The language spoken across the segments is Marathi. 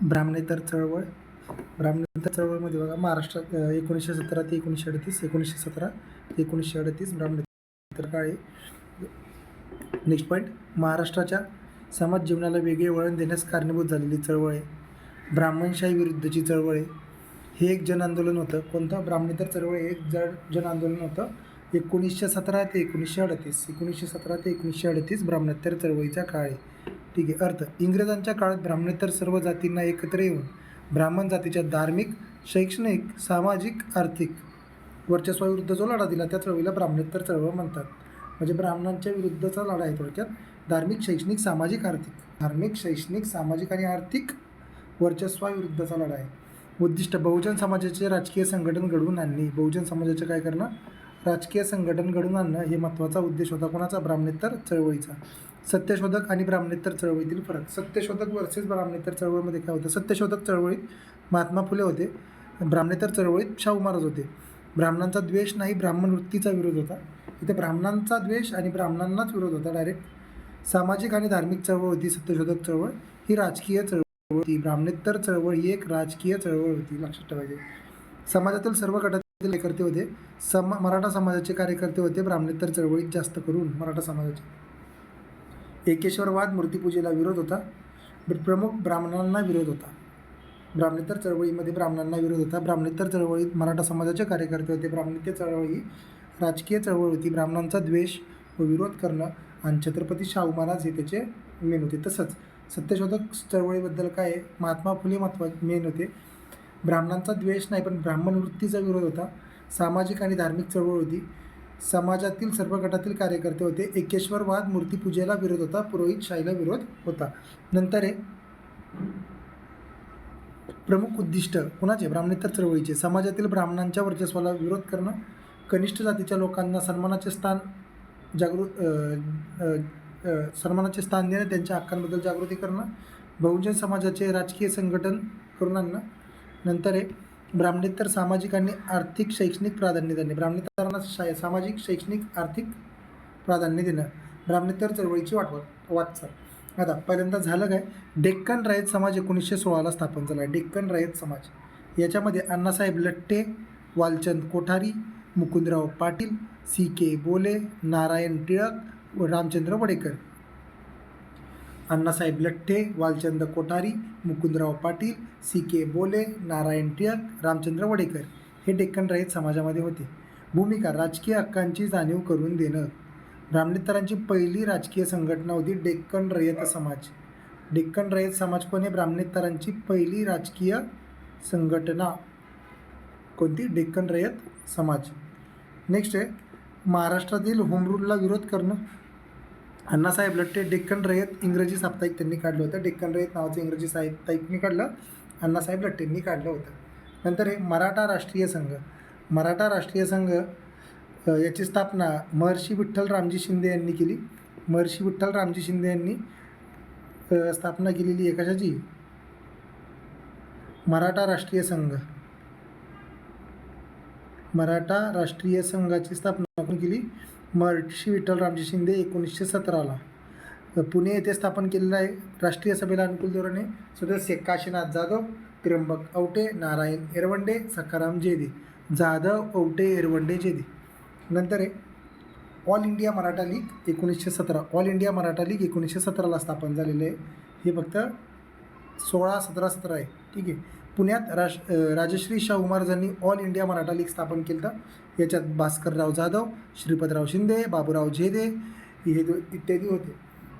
ब्राह्मणेतर चळवळ. ब्राह्मणेतर चळवळमध्ये बघा महाराष्ट्रात एकोणीसशे सतरा ते एकोणीसशे अडतीस एकोणीसशे सतरा ते एकोणीसशे अडतीस ब्राह्मणेतर काळे. नेक्स्ट पॉईंट महाराष्ट्राच्या समाज जीवनाला वेगळे वळण देण्यास कारणीभूत झालेली चळवळ आहे. ब्राह्मणशाही विरुद्धची चळवळ आहे. हे एक जन आंदोलन होतं. कोणतं? ब्राह्मणेतर चळवळ हे एक जड जन आंदोलन होतं. एकोणीसशे सतरा ते एकोणीसशे अडतीस एकोणीसशे सतरा ते एकोणीसशे अडतीस ब्राह्मणेतर चळवळीचा काळ आहे. ठीक आहे अर्थ इंग्रजांच्या काळात ब्राह्मणेतर सर्व जातींना एकत्र येऊन ब्राह्मण जातीच्या धार्मिक शैक्षणिक सामाजिक आर्थिक वर्चस्वाविरुद्ध जो लढा दिला त्या चळवळीला ब्राह्मणेतर चळवळ म्हणतात. म्हणजे ब्राह्मणांच्या विरुद्धचा लढा आहे थोडक्यात. धार्मिक शैक्षणिक सामाजिक आर्थिक. धार्मिक शैक्षणिक सामाजिक आणि आर्थिक वर्चस्वाविरुद्धचा लढा आहे. उद्दिष्ट बहुजन समाजाचे राजकीय संघटन घडवून आणणे. बहुजन समाजाचे काय करणं? राजकीय संघटन घडून आणणं हे महत्त्वाचा उद्देश होता. कोणाचा? ब्राह्मणेतर चळवळीचा. सत्यशोधक आणि ब्राह्मणेतर चळवळीतील फरक. सत्यशोधक वर्सेस ब्राह्मणेतर चळवळीमध्ये काय होतं? सत्यशोधक चळवळीत महात्मा फुले होते. ब्राह्मणेतर चळवळीत शाहू महाराज होते. ब्राह्मणांचा द्वेष नाही ब्राह्मण वृत्तीचा विरोध होता. इथे ब्राह्मणांचा द्वेष आणि ब्राह्मणांनाच विरोध होता डायरेक्ट सामाजिक आणि धार्मिक चळवळ होती. सत्यशोधक चळवळ ही राजकीय चळवळ होती. ब्राह्मणेतर चळवळ ही एक राजकीय चळवळ होती. लक्षात ठेवायचे समाजातील सर्व गटातील कार्यकर्ते होते. सम मराठा समाजाचे कार्यकर्ते होते. ब्राह्मणेतर चळवळीत जास्त करून मराठा समाजाचे. एकेश्वरवाद मूर्तीपूजेला विरोध होता. प्रमुख ब्राह्मणांना विरोध होता. ब्राह्मणेतर चळवळीमध्ये ब्राह्मणांना विरोध होता. ब्राह्मणेतर चळवळीत मराठा समाजाचे कार्यकर्ते होते. ब्राह्मणेतर चळवळी राजकीय चळवळ होती. ब्राह्मणांचा द्वेष व विरोध करणं आणि छत्रपती शाहू महाराज हे त्याचे मेन होते. तसंच सत्यशोधक चळवळीबद्दल काय आहे? महात्मा फुले महत्वा मेन होते. ब्राह्मणांचा द्वेष नाही पण ब्राह्मण वृत्तीचा विरोध होता. सामाजिक आणि धार्मिक चळवळ होती. समाजातील सर्व गटातील कार्यकर्ते होते. एकेश्वरवाद मूर्तीपूजेला विरोध होता. पुरोहित शाहीला विरोध होता. नंतर आहे प्रमुख उद्दिष्ट कुणाचे? ब्राह्मणेतर चळवळीचे. समाजातील ब्राह्मणांच्या वर्चस्वाला विरोध करणं. कनिष्ठ जातीच्या लोकांना सन्मानाचे स्थान जागृत सन्मानाचे स्थान देणं त्यांच्या हक्कांबद्दल जागृती करणं. बहुजन समाजाचे राजकीय संघटन करून आणणं. नंतर आहे ब्राह्मणेतर सामाजिक आणि आर्थिक शैक्षणिक प्राधान्य देणे. ब्राह्मणेतरांना शा सामाजिक शैक्षणिक आर्थिक प्राधान्य देणं. ब्राह्मणेतर चळवळीची वाटवत वाटचाल. आता पहिल्यांदा झालं काय? डेक्कन रयत समाज एकोणीसशे सोळाला स्थापन झाला. आहे डेक्कन रयत समाज. याच्यामध्ये अण्णासाहेब लट्टे वालचंद कोठारी मुकुंदराव पाटील सी के बोले नारायण टिळक व रामचंद्र वडेकर. अण्णासाहेब लठ्ठे वालचंद कोठारी मुकुंदराव पाटील सी के बोले नारायण टिळक रामचंद्र वडेकर हे डेक्कन समाजामध्ये होते. भूमिका राजकीय हक्कांची जाणीव करून देणं. ब्राह्मणेतरांची पहिली राजकीय संघटना होती डेक्कन रयत समाज. डेक्कन रयत समाज कोण? आहे ब्राह्मणेतरांची पहिली राजकीय संघटना कोणती? डेक्कन रयत समाज. नेक्स्ट आहे. महाराष्ट्रातील होमरूलला विरोध करणं. अण्णासाहेब लट्टे डेक्कन रयत इंग्रजी साप्ताहिक त्यांनी काढलं होतं. डेक्कन रयत नावाचं इंग्रजी साहित्याहिकनी काढलं. अण्णासाहेब लट्टेंनी काढलं होतं. नंतर हे मराठा राष्ट्रीय संघ. मराठा राष्ट्रीय संघ याची स्थापना महर्षी विठ्ठल रामजी शिंदे यांनी केली. महर्षी विठ्ठल रामजी शिंदे यांनी स्थापना केलेली आहे कशाची? मराठा राष्ट्रीय संघ. मराठा राष्ट्रीय संघाची स्थापना कोणी केली? महर्षी विठ्ठल रामजी शिंदे एकोणीसशे सतराला. पुणे येथे स्थापन केलेलं आहे. राष्ट्रीय सभेला अनुकूल धोरणे. सदस्य काशीनाथ जाधव त्र्यंबक औटे नारायण एरवंडे सखाराम जेदे. जाधव औटे एरवंडे जेदे. नंतर आहे. ऑल इंडिया मराठा लीग एकोणीसशे सतरा. ऑल इंडिया मराठा लीग एकोणीसशे सतराला स्थापन झालेलं आहे. हे फक्त सोळा सतरा सतरा आहे. ठीक आहे. पुण्यात राज राजश्री शाहू महाराजांनी ऑल इंडिया मराठा लीग स्थापन केलं. होतं याच्यात भास्करराव जाधव श्रीपतराव शिंदे बाबूराव झेदे हे इत्यादी होते.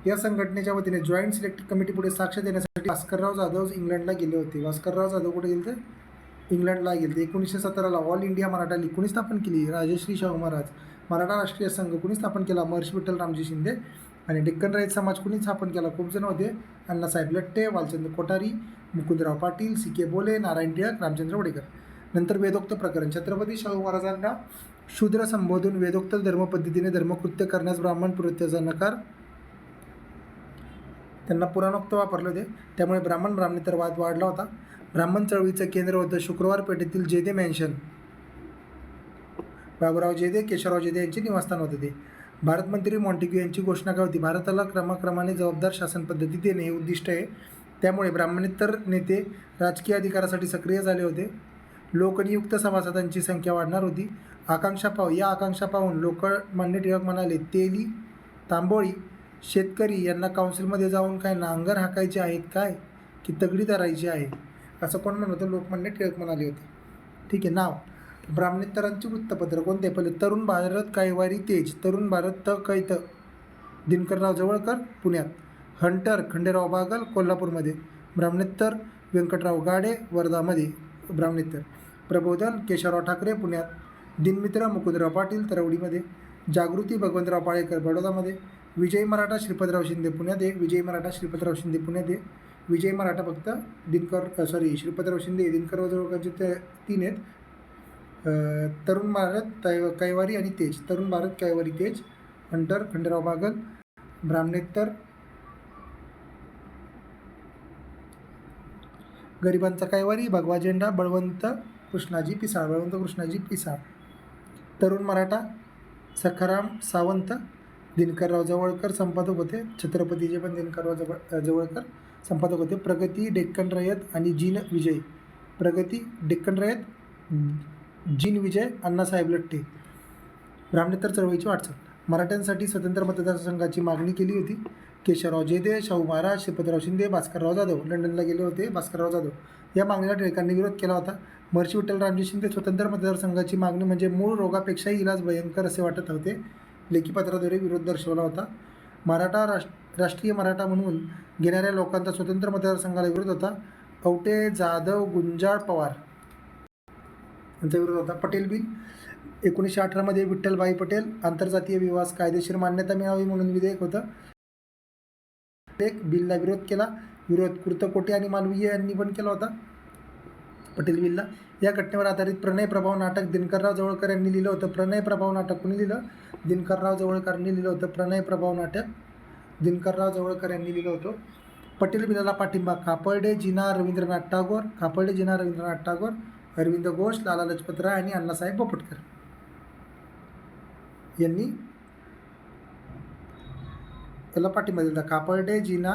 या संघटनेच्या वतीने जॉईंट सिलेक्ट कमिटी पुढे साक्ष देण्यासाठी भास्करराव जाधव इंग्लंडला गेले होते. भास्करराव जाधव कुठे गेले होते? इंग्लंडला गेले ते एकोणीसशे सतराला ऑल इंडिया मराठा लीग कोणी स्थापन केली? राजश्री शाहू महाराज मराठा राष्ट्रीय संघ कोणी स्थापन केला? महर्षी विठ्ठल रामजी शिंदे. आणि डेक्कन राईत समाज कुणी स्थापन केला? खूप जण होते. Annasaheb Latthe Walchand Kothari Mukundrao Patil C K Bole Narayan Tilak Ramchandra Wadekar. नंतर वेदोक्त प्रकरण. छत्रपती शाहू महाराजांना शूद्र संबोधून वेदोक्त धर्मपद्धतीने धर्मकृत्य करण्यास ब्राह्मण पुरत्याचा नकार त्यांना पुराणोक्त वापरले होते. त्यामुळे ब्राह्मण ब्राह्मणेतर वाद वाढला होता. ब्राह्मण चळवळीचं केंद्र होतं शुक्रवार पेठेतील जेदे मॅन्शन बाबूराव जेदे केशवराव जेदे यांचे निवासस्थान होते ते. भारतमंत्री मॉन्टिक्यू यांची घोषणा काय होती? भारताला क्रमाक्रमाने जबाबदार शासन पद्धती देणे हे उद्दिष्ट आहे. त्यामुळे ब्राह्मणेतर नेते राजकीय अधिकारासाठी सक्रिय झाले होते. लोकनियुक्त सभासदांची संख्या वाढणार होती. आकांक्षा पाहू या आकांक्षा पाहून लोकमान्य टिळक म्हणाले तेली तांबोळी शेतकरी यांना काउन्सिलमध्ये जाऊन काय नांगर हाकायचे आहेत काय? की तगडी धरायची आहे? असं कोण म्हणत होतं? लोकमान्य टिळक म्हणाले होते. ठीक आहे नाव. ब्राह्मणेतरांची वृत्तपत्र कोणते? पहिले तरुण भारत कायवारी तेज तरुण भारत त कैत दिनकरराव जवळकर पुण्यात. हंटर खंडेराव बागल कोल्हापूरमध्ये. ब्राह्मणेत्तर व्यंकटराव गाडे वर्धामध्ये. ब्राह्मणेत्तर. प्रबोधन केशवराव ठाकरे पुण्यात. दिनमित्र मुकुंदराव पाटील तरवडीमध्ये. जागृती भगवंतराव पाळेकर बडोदामध्ये. विजय मराठा श्रीपतराव शिंदे पुण्यात. आहे विजय मराठा श्रीपतराव शिंदे पुण्यात. आहे विजय मराठा फक्त दिनकर सॉरी श्रीपतराव शिंदे दिनकर जवळकरचे ते तीन आहेत. तरुण भारत तै कैवारी आणि तेज. तरुण भारत कैवारी तेज. हंटर खंडेराव बागल. ब्राह्मणेत्तर गरिबांचा कैवारी भगवा झेंडा बळवंत कृष्णाजी पिसाळ बळवंत कृष्णाजी पिसाळ. तरुण मराठा सखाराम सावंत दिनकरराव जवळकर संपादक होते. छत्रपतीचे पण दिनकरराव जवळ जवळकर संपादक होते. प्रगती डेक्कन रयत आणि जीन विजय. प्रगती डेक्कन रयत जीन विजय अण्णासाहेब लट्टे. ब्राह्मणेतर चळवळीची वाटचाल. मराठ्यांसाठी स्वतंत्र मतदारसंघाची मागणी केली होती. केशवराव जेदे शाहू महाराज श्रीपतराव शिंदे भास्करराव जाधव लंडनला गेले होते भास्करराव जाधव. या मागणीला टिळकांनी विरोध केला होता. महर्षी विठ्ठल रामजी शिंदे स्वतंत्र मतदारसंघाची मागणी म्हणजे मूळ रोगापेक्षाही इलाज भयंकर असे वाटत होते. लेखीपत्राद्वारे विरोध दर्शवला होता. मराठा राष्ट्र राष्ट्रीय मराठा म्हणून घेणाऱ्या लोकांचा स्वतंत्र मतदारसंघाला विरोध होता. औटे जाधव गुंजाळ पवार यांचा विरोध होता. पटेल बिल. एकोणीसशे अठरामध्ये विठ्ठलबाई पटेल आंतरजातीय विवास कायदेशीर मान्यता मिळावी म्हणून विधेयक होतं. एक बिलला विरोध केला. विरोध कुर्तकोटे आणि मालवीय यांनी पण केला होता. पटेल बिलला. या घटनेवर आधारित प्रणय प्रभाव नाटक दिनकरराव जवळकर यांनी लिहिलं होतं. प्रणय प्रभाव नाटक कोणी लिहिलं? दिनकरराव जवळकरांनी लिहिलं होतं. प्रणय प्रभाव नाटक दिनकरराव जवळकर यांनी लिहिलं होतं. पटेल बिलाला पाठिंबा कापडे जिना रवींद्रनाथ टागोर कापडे जिना रवींद्रनाथ टागोर अरविंद घोष लाला लजपत राय आणि अण्णासाहेब बोपटकर यांनी त्याला पाठिंबा दिला कापडे जिना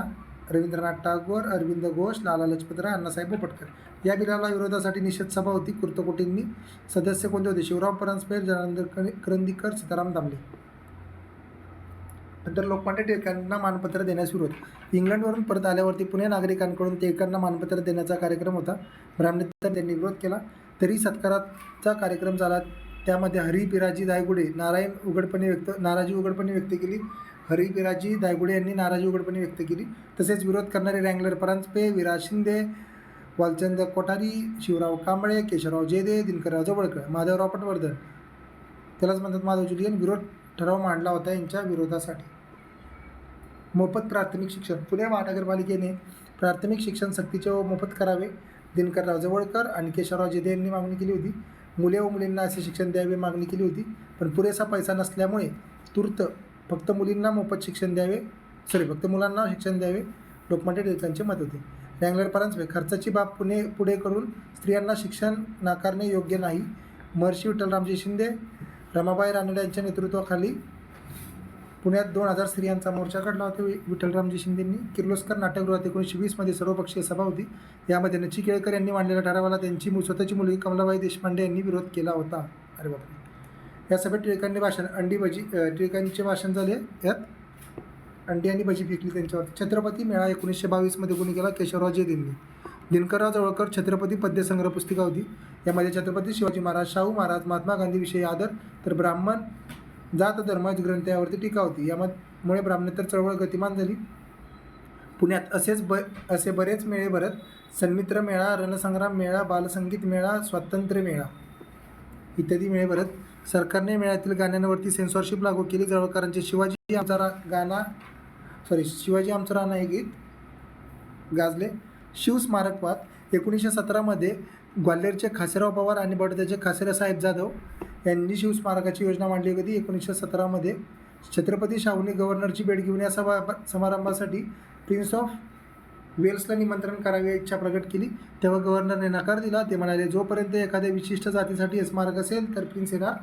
रवींद्रनाथ टागोर अरविंद घोष लाला लजपतराय अण्णासाहेब बोपटकर. या बिलाला विरोधासाठी निषेध सभा होती. कुर्तकोटींनी सदस्य कोणते होते? शिवराव परांजपे जनानंद करंदीकर सीताराम दामले. नंतर लोकमान्य टिळकांना मानपत्र देण्यास विरोध इंग्लंडवरून परत आल्यावरती पुणे नागरिकांकडून टिळकांना मानपत्र देण्याचा कार्यक्रम होता. ब्राह्मणेतर त्यांनी विरोध केला. तरी सत्काराचा कार्यक्रम झाला. त्यामध्ये हरी पिराजी दायगुडे नारायण उघडपणे व्यक्त नाराजी उघडपणे व्यक्त केली. हरी पिराजी दायगुडे यांनी नाराजी उघडपणे व्यक्त केली. तसेच विरोध करणारे रँगलर परांजपे विराज शिंदे वालचंद कोठारी शिवराव कांबळे केशवराव जेदे दिनकरराव जवळकर माधवराव पटवर्धन त्यालाच म्हणतात माधव जुलियन. विरोध ठराव मांडला होता यांच्या विरोधासाठी. मोफत प्राथमिक शिक्षण. पुणे महानगरपालिकेने प्राथमिक शिक्षण सक्तीचे व मोफत करावे. दिनकरराव जवळकर आणि केशवराव जेदे यांनी मागणी केली होती. मुले व मुलींना असे शिक्षण द्यावे मागणी केली होती. पण पुरेसा पैसा नसल्यामुळे तूर्त फक्त मुलींना मोफत शिक्षण द्यावे सॉरी फक्त मुलांना शिक्षण द्यावे लोकमान्य टिळकांचे मत होते. रँगलर परांजपे खर्चाची बाब पुणे पुढे करून स्त्रियांना शिक्षण नाकारणे योग्य नाही. महर्षी विठ्ठलरामजी शिंदे रमाबाई रानडे यांच्या नेतृत्वाखाली पुण्यात दोन हजार स्त्रियांचा मोर्चा काढला होता. विठ्ठलरामजी शिंदेंनी किर्लोस्कर नाट्यगृहात एकोणीसशे वीसमध्ये सर्वपक्षीय सभा होती. यामध्ये नची केळकर यांनी मांडलेल्या ठरावाला त्यांची मु- स्वतःची मुलगी कमलाबाई देशपांडे यांनी विरोध केला होता. अरे बापरे. या सभेत टिळकांनी भाषण अंडी भजी टिळकांचे भाषण झाले. यात अंडी आणि भजी फेकली त्यांच्यावर छत्रपती मेळा एकोणीसशे बावीसमध्ये कोणी केला केशवराव जेदेंनी दिनकरराव जवळकर छत्रपती पद्यसंग्रह पुस्तिका होती. यामध्ये छत्रपती शिवाजी महाराज शाहू महाराज महात्मा गांधीविषयी आदर तर ब्राह्मण जात धर्म ग्रंथ यावरती टीका होती. यामुळे ब्राह्मणेतर चळवळ गतिमान झाली. पुण्यात असेच ब असे बरेच मेळे भरत. सन्मित्र मेळा रणसंग्राम मेळा बालसंगीत मेळा स्वातंत्र्य मेळा इत्यादी मेळे भरत. सरकारने मेळ्यातील गाण्यांवरती सेन्सॉरशिप लागू केली. जवळकरांचे शिवाजी आमचा रा गाणा सॉरी शिवाजी आमचं राणा हे गीत गाजले. शिवस्मारकवाद एकोणीसशे सतरामध्ये ग्वाल्हेरचे खासेराव पवार आणि बडोद्याचे खासेराव साहेब जाधव यांनी शिवस्मारकाची योजना मांडली होती. एकोणीसशे सतरामध्ये छत्रपती शाहूने गव्हर्नरची भेट घेऊन या सभा समारंभासाठी प्रिन्स ऑफ वेल्सला निमंत्रण करावे इच्छा प्रकट केली तेव्हा गव्हर्नरने नकार दिला. ते म्हणाले जोपर्यंत एखाद्या विशिष्ट जातीसाठी हे स्मारक असेल तर प्रिन्स येणार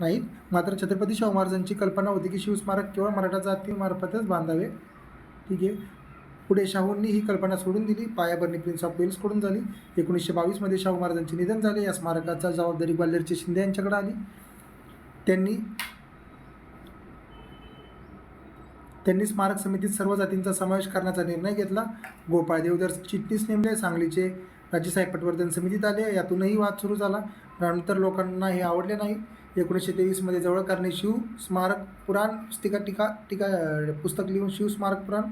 नाहीत. मात्र छत्रपती शाहू महाराजांची कल्पना होती की शिवस्मारक केवळ मराठा जातीमार्फतच बांधावे. ठीक आहे. पुढे शाहूंनी ही कल्पना सोडून दिली. पायाभरणी प्रिन्स ऑफ वेल्सकडून झाली. एकोणीसशे बावीसमध्ये शाहू महाराजांचे निधन झाले. या स्मारकाचा जबाबदारी ग्वाल्हेरचे शिंदे यांच्याकडे आली. त्यांनी त्यांनी स्मारक समितीत सर्व जातींचा समावेश करण्याचा निर्णय घेतला. गोपाळ देवधर चिटणीस नेमले सांगलीचे राज्यसाहेब पटवर्धन समितीत आले. यातूनही वाद सुरू झाला. नंतर लोकांना हे आवडले नाही. एकोणीसशे तेवीसमध्ये जवळकरने शिव स्मारक पुराण पुस्तिका टीका टीका पुस्तक लिहून शिव स्मारक पुराण.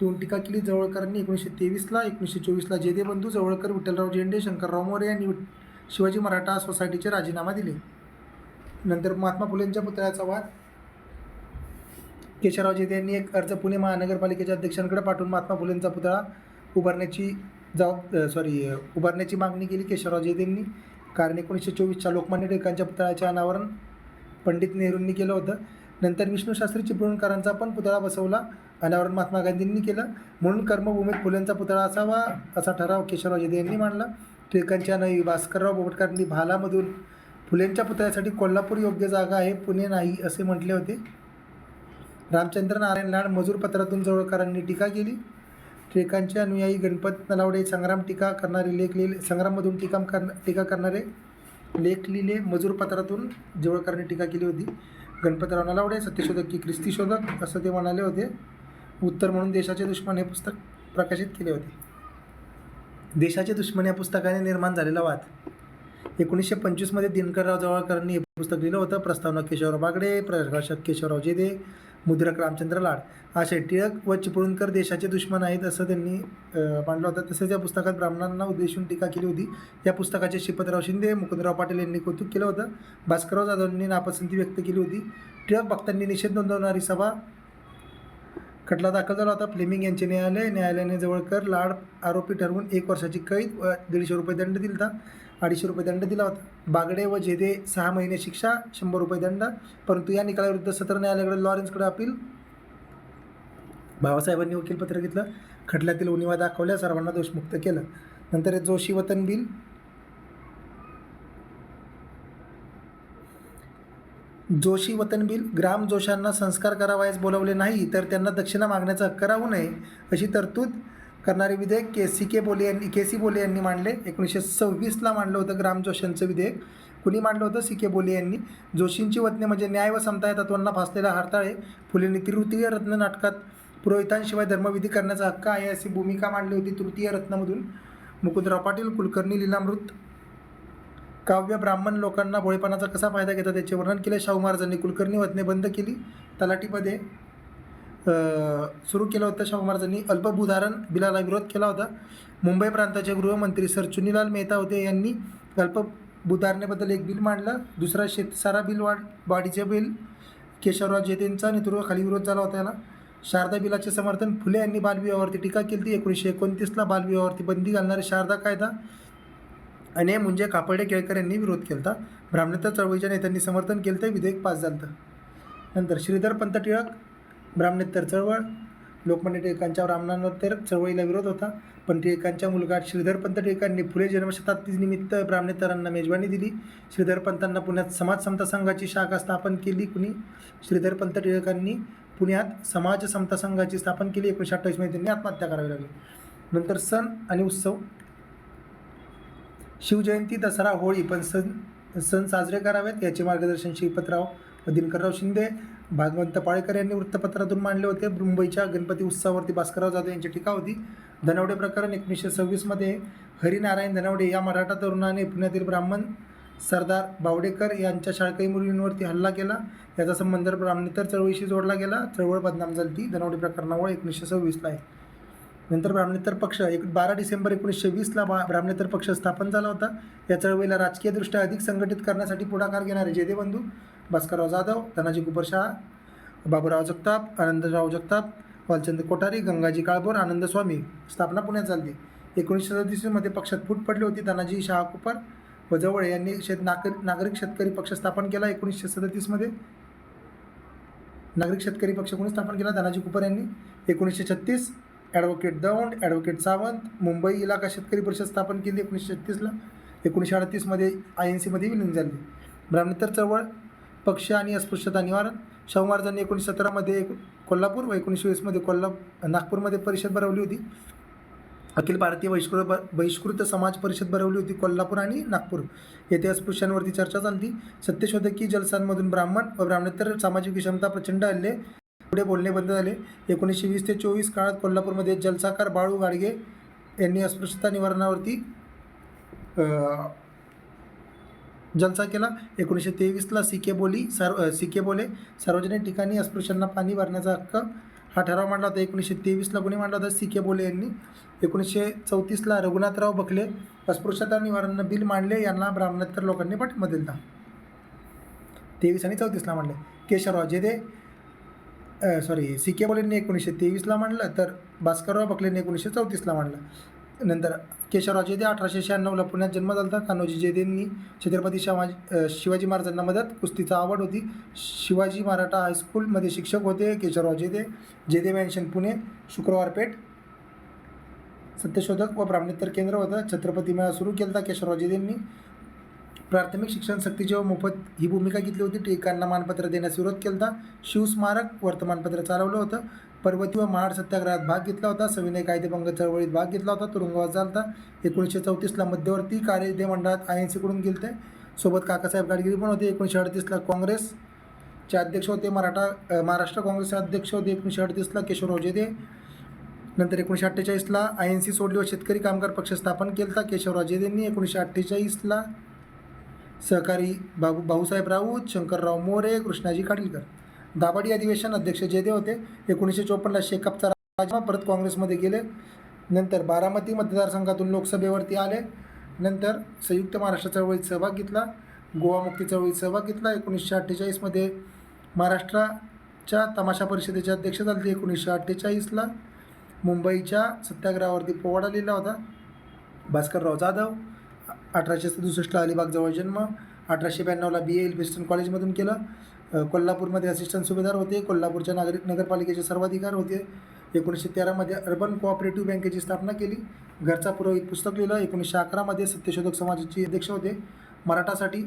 लिहून टीका केली. जवळकरांनी एकोणीसशे तेवीसला एकोणीसशे चोवीसला जेदे बंधू जवळकर विठ्ठलराव झेंडे शंकरराव मोरे यांनी शिवाजी मराठा सोसायटीचे राजीनामा दिले. नंतर महात्मा फुलेंच्या पुतळ्याचा वाद. केशवराव जेदे यांनी एक अर्ज पुणे महानगरपालिकेच्या अध्यक्षांकडे पाठवून महात्मा फुलेंचा पुतळा उभारण्याची जाव सॉरी उभारण्याची मागणी केली. केशवराव जेदेंनी कारण एकोणीसशे चोवीसच्या लोकमान्य टिळकांच्या पुतळ्याचे अनावरण पंडित नेहरूंनी केलं होतं. नंतर विष्णूशास्त्री चिपळूणकरांचा पण पुतळा बसवला. अनावरण महात्मा गांधींनी केलं. म्हणून कर्मभूमीत फुलेंचा पुतळा असावा असा ठराव केशवराव जेदे यांनी मांडला. टिळकांच्या नाही भास्करराव बोबटकरांनी भालामधून फुलेंच्या पुतळ्यासाठी कोल्हापूर योग्य जागा आहे पुणे नाही असे म्हटले होते. रामचंद्र नारायण लाड मजूर पत्रातून जवळकरांनी टीका केली. टिळकांचे अनुयायी गणपत नलावडे संग्राम टीका करणारे लेख लिहिले संग्राममधून टीका कर टीका करणारे लेख लिहिले मजूर पत्रातून जवळकरांनी टीका केली होती. गणपतराव नलावडे सत्यशोधक की ख्रिस्ती शोधक असं ते म्हणाले होते. उत्तर म्हणून देशाचे दुश्मन हे पुस्तक प्रकाशित केले होते. देशाचे दुश्मन या पुस्तकाने निर्माण झालेला वाद. एकोणीसशे पंचवीसमध्ये दिनकरराव जवळकरांनी हे पुस्तक लिहिलं होतं. प्रस्तावना केशवराव बागडे प्रकाशक केशवराव जेदे मुद्रक रामचंद्र लाड. असे टिळक व चिपळूणकर देशाचे दुश्मन आहेत असं त्यांनी मांडलं होतं. तसेच या पुस्तकात ब्राह्मणांना उद्देशून टीका केली होती. या पुस्तकाचे शिपतराव शिंदे मुकुंदराव पाटील यांनी कौतुक केलं होतं. भास्करराव जाधवांनी नापसंती व्यक्त केली होती. टिळक भक्तांनी निषेध नोंदवणारी सभा खटला दाखल झाला होता. फ्लेमिंग यांचे न्यायालय न्यायालयाने जवळकर लाड आरोपी ठरवून एक वर्षाची कैद व दीडशे रुपये दंड दिला होता अडीचशे रुपये दंड दिला होता. बागडे व जेदे सहा महिने शिक्षा शंभर रुपये दंड. परंतु या निकालाविरुद्ध सत्र न्यायालयाकडे लॉरेन्सकडे अपील. बाबासाहेबांनी वकीलपत्र घेतलं. खटल्यातील उणिवा दाखवल्या सर्वांना दोषमुक्त केलं. नंतर हे जोशी व बिल. जोशी वतन बिल ग्राम जोशांना संस्कार करावयास बोलवले नाही तर त्यांना दक्षिणा मागण्याचा हक्क राहू नये अशी तरतूद करणारे विधेयक के सी के बोले यांनी के सी बोले यांनी मांडले. एकोणीसशे सव्वीसला मांडलं होतं ग्राम जोशांचं विधेयक. कुणी मांडलं होतं? सी के बोले यांनी. जोशींची वतने म्हणजे न्याय व समता या तत्वांना फासलेला हरताळे फुलेंनी तृतीय रत्न नाटकात पुरोहितांशिवाय धर्मविधी करण्याचा हक्क आहे अशी भूमिका मांडली होती तृतीय रत्नामधून. मुकुंदराव पाटील कुलकर्णी लीलामृत काव्य ब्राह्मण लोकांना भोळेपणाचा कसा फायदा घेतात याचे वर्णन केले शाहू महाराजांनी. कुलकर्णी वतने बंद केली. तलाठीमध्ये सुरू केलं होतं शाहू महाराजांनी अल्पभूधारण बिलाला विरोध केला होता. मुंबई प्रांताचे गृहमंत्री सर चुनीलाल मेहता होते. यांनी अल्पभूधारणेबद्दल एक बिल मांडलं. दुसरा शेतसारा बिल वाढ वाढीचे बिल. केशवराव जेतेंचा नेतृत्वाखाली विरोध झाला होता याला. शारदा बिलाचे समर्थन फुले यांनी बालविवाहावरती टीका केली होती. एकोणीसशे एकोणतीसला बालविवाहावरती बंदी घालणारे शारदा कायदा आणि म्हणजे कापडे केळकर यांनी विरोध केला होता ब्राह्मणेतर चळवळीच्या नेत्यांनी समर्थन केलं ते विधेयक पास झालं होतं नंतर श्रीधर पंत टिळक ब्राह्मणेतर चळवळ. लोकमान्य टिळकांच्या ब्राह्मणांवर चळवळीला विरोध होता. पण टिळकांच्या मुलगा श्रीधरपंत टिळकांनी फुले जन्मशताब्दीनिमित्त ब्राह्मणेतरांना मेजवानी दिली. श्रीधरपंतांना पुण्यात समाज समता संघाची शाखा स्थापन केली कुणी? श्रीधरपंत टिळकांनी पुण्यात समाज समता संघाची स्थापन केली. एकोणीसशे अठ्ठावीसमध्ये त्यांनी आत्महत्या करावी लागली. नंतर सण आणि उत्सव. शिवजयंती दसरा होळी पण सण सण साजरे करावेत. याचे मार्गदर्शन श्रीपतराव व दिनकरराव शिंदे भागवंत पाळेकर यांनी वृत्तपत्रातून मांडले होते. मुंबईच्या गणपती उत्सवावरती भास्करराव जाधव यांची टीका होती. धनवडे प्रकरण एकोणीसशे सव्वीसमध्ये हरिनारायण धनवडे या मराठा तरुणाने पुण्यातील ब्राह्मण सरदार बावडेकर यांच्या शाळकई मुलींवरती हल्ला केला. याचा संबंध ब्राह्मणेतर चळवळीशी जोडला गेला. चळवळ बदनाम झाली ती धनवडे प्रकरणामुळे एकोणीसशे सव्वीसला आहे. नंतर ब्राह्मणेतर पक्ष एक बारा डिसेंबर एकोणीसशे वीसला बा ब्राह्मणेतर पक्ष स्थापन झाला होता. या चळवळीला राजकीयदृष्ट्या अधिक संघटित करण्यासाठी पुढाकार घेणारे जेदेबंधू भास्करराव जाधव धनाजी कुपरशहा बाबूराव जगताप आनंदराव जगताप वालचंद कोठारी गंगाजी काळभोर आनंद स्वामी स्थापना पुण्यात झाली. एकोणीसशे सदतीसमध्ये पक्षात फूट पडली होती. धनाजी शहा कुपर व जवळे यांनी शेत नागर नागरिक शेतकरी पक्ष स्थापन केला. एकोणीसशे सदतीसमध्ये नागरिक शेतकरी पक्ष कोणी स्थापन केला. धनाजी कुपर यांनी एकोणीसशे छत्तीस ॲडव्होकेट दौंड ॲडव्होकेट सावंत मुंबई इलाका शेतकरी परिषद स्थापन केली. एकोणीसशे छत्तीसला एकोणीसशे अडतीसमध्ये आय एन सीमध्ये विलीन झाली. ब्राह्मणेतर चळवळ पक्ष आणि अस्पृश्यता निवारण. शाहू महाराजांनी एकोणीसशे सतरामध्ये कोल्हापूर व एकोणीसशे वीसमध्ये कोल्हा नागपूरमध्ये परिषद भरवली होती. अखिल भारतीय बहिष्कृत बहिष्कृत समाज परिषद भरवली होती कोल्हापूर आणि नागपूर. येथे अस्पृश्यांवरती चर्चा चालती सत्यशोधकी जलसांमधून ब्राह्मण व ब्राह्मणेतर सामाजिक विषमता प्रचंड हल्ले. पुढे बोलणे बंद झाले. एकोणीसशे वीस ते चोवीस काळात कोल्हापूरमध्ये जलसाकार बाळू गाडगे यांनी अस्पृश्यता निवारणावरती जलसा केला. एकोणीसशे तेवीसला सिके बोली सर्व सिके बोले. सार्वजनिक ठिकाणी अस्पृश्यांना पाणी भरण्याचा हक्क. हा ठराव मांडला होता. एकोणीसशे तेवीसला कोणी मांडला होता? सिके बोले यांनी. एकोणीसशे चौतीसला रघुनाथराव बखले अस्पृश्यता निवारण बिल मांडले. यांना ब्राह्मणेतर लोकांनी पाठिंबा दिला. तेवीस आणि चौतीसला मांडले. केशवराव जेदे सॉरी सी के बोलेंनी एकोणीसशे तेवीसला मांडलं. तर भास्करराव बखलेंनी एकोणीसशे चौतीसला मांडलं. नंतर केशवराव जेदे अठराशे शहाण्णवला पुण्यात जन्म झाला होता. कान्होजी जेदेंनी छत्रपती शिवाजी शिवाजी महाराजांना मदत कुस्तीचा आवड होती. शिवाजी मराठा हायस्कूलमध्ये शिक्षक होते केशवराव जेदे जेदे मॅन्शन पुणे शुक्रवार पेठ. सत्यशोधक व ब्राह्मणेतर केंद्र होतं. छत्रपती मेळा सुरू केला होता केशवराव जेदेंनी प्राथमिक शिक्षण सक्ती जेव्हा मोफत ही भूमिका घेतली होती टिळकांना मानपत्र देण्यास विरोध केला होता शिवस्मारक वर्तमानपत्र चालवलं होतं. पर्वती व महाड सत्याग्रहात भाग घेतला होता. सविनय कायदेभंग चळवळीत भाग घेतला होता. तुरुंगवास झाला होता एकोणीसशे चौतीसला मध्यवर्ती कार्यदे मंडळात आय एन सीकडून गेले सोबत काकासाहेब गाडगिरी पण होते. एकोणीसशे अडतीसला काँग्रेसचे अध्यक्ष होते. मराठा महाराष्ट्र काँग्रेसचे अध्यक्ष होते. एकोणीसशे अडतीसला केशवराव जेदे नंतर एकोणीसशे अठ्ठेचाळीसला आय एन सी सोडली व शेतकरी कामगार पक्ष स्थापन केला होता केशवराव जेदेंनी एकोणीसशे अठ्ठेचाळीसला सहकारी बाबू भाऊसाहेब राऊत शंकरराव मोरे कृष्णाजी खाडीलकर दाभाडी अधिवेशन अध्यक्ष जेदे होते एकोणीसशे चोपन्नला शेकअपचा राजीनामा परत काँग्रेसमध्ये गेले. नंतर बारामती मतदारसंघातून लोकसभेवरती आले. नंतर संयुक्त महाराष्ट्र चळवळीत सहभाग घेतला. गोवा मुक्ती चळवळीत सहभाग घेतला. एकोणीसशे अठ्ठेचाळीसमध्ये महाराष्ट्राच्या तमाशा परिषदेचे अध्यक्ष झाले एकोणीसशे अठ्ठेचाळीसला मुंबईच्या सत्याग्रहावरती पोवाडा लिहिला होता. भास्करराव जाधव अठराशे सदुसष्टला अलिबागजवळ जन्म अठराशे ब्याण्णवला बी ए एल्फिस्टन कॉलेजमधून केलं. कोल्हापूरमध्ये असिस्टंट सुभेदार होते. कोल्हापूरच्या नागरिक नगरपालिकेचे सर्वाधिकार होते. एकोणीसशे तेरामध्ये अर्बन कोऑपरेटिव्ह बँकेची स्थापना केली. घरचा पुरोहित पुस्तक लिहिलं. एकोणीसशे अकरामध्ये सत्यशोधक समाजाचे अध्यक्ष होते. मराठासाठी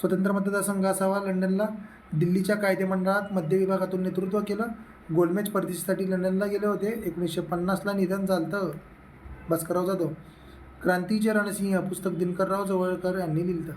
स्वतंत्र मतदारसंघ असावा लंडनला. दिल्लीच्या कायदेमंडळात मध्य विभागातून नेतृत्व केलं. गोलमेज परिषदेसाठी लंडनला गेले होते. एकोणीसशे पन्नासला निधन झालं भास्करराव जाधव. क्रांतीचे रणसिंह पुस्तक दिनकरराव जवळकर यांनी लिहिलं.